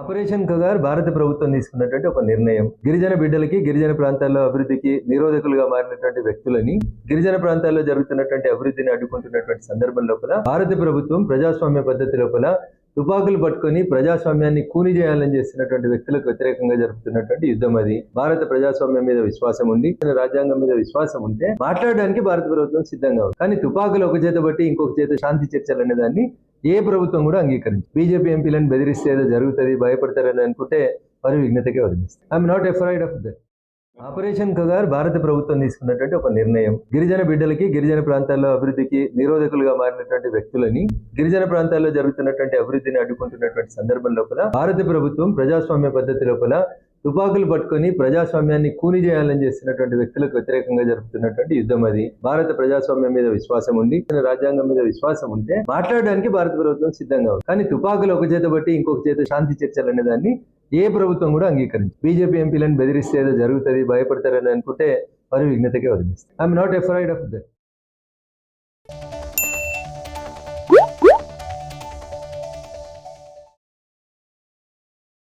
Operation Kagar భారత ప్రభుత్వం తీసుకున్నటువంటి ఒక నిర్ణయం. గిరిజన బిడ్డలకి గిరిజన ప్రాంతాల్లో అభివృద్ధికి నిరోధకులుగా మారినటువంటి వ్యక్తులని గిరిజన ప్రాంతాల్లో జరుగుతున్నటువంటి అభివృద్ధిని అడ్డుకుంటున్నటువంటి సందర్భం లోపల భారత ప్రభుత్వం ప్రజాస్వామ్య పద్ధతి లోపల తుపాకులు పట్టుకొని ప్రజాస్వామ్యాన్ని కూని చేయాలని చేస్తున్నటువంటి వ్యక్తులకు వ్యతిరేకంగా జరుపుతున్నటువంటి యుద్ధం అది. భారత ప్రజాస్వామ్యం మీద విశ్వాసం ఉంది. రాజ్యాంగం మీద విశ్వాసం ఉంటే మాట్లాడడానికి భారత ప్రభుత్వం సిద్ధంగా ఉంది. కానీ తుపాకులు ఒక చేత బట్టి ఇంకొక చేత శాంతి చర్చలు అనే దాన్ని ఏ ప్రభుత్వం కూడా అంగీకరించు బీజేపీ ఎంపీలను బెదిరిస్తే ఏదో జరుగుతుంది భయపడతారని అనుకుంటే వారి విఘ్నతకే వదిలిస్తారు. I'm not afraid of that operation Kagar భారత ప్రభుత్వం తీసుకున్నటువంటి ఒక నిర్ణయం. గిరిజన బిడ్డలకి గిరిజన ప్రాంతాల్లో అభివృద్ధికి నిరోధకులుగా మారినటువంటి వ్యక్తులని గిరిజన ప్రాంతాల్లో జరుగుతున్నటువంటి అభివృద్ధిని అడ్డుకుంటున్నటువంటి సందర్భం లోపల భారత ప్రభుత్వం ప్రజాస్వామ్య పద్ధతి లోపల తుపాకులు పట్టుకొని ప్రజాస్వామ్యాన్ని కూని చేయాలని చేస్తున్నటువంటి వ్యక్తులకు వ్యతిరేకంగా జరుపుతున్నటువంటి యుద్ధం అది. భారత ప్రజాస్వామ్యం మీద విశ్వాసం ఉంది. రాజ్యాంగం మీద విశ్వాసం ఉంటే మాట్లాడడానికి భారత ప్రభుత్వం సిద్ధంగా ఉంది. కానీ తుపాకులు ఒక చేత బట్టి ఇంకొక చేత శాంతి చర్చలు అనే దాన్ని ఏ ప్రభుత్వం కూడా అంగీకరించి బీజేపీ ఎంపీలను బెదిరిస్తే ఏదో జరుగుతుంది భయపడతారని అనుకుంటే వారి విఘ్నతకే వదిలేస్తారు. I'm not afraid of that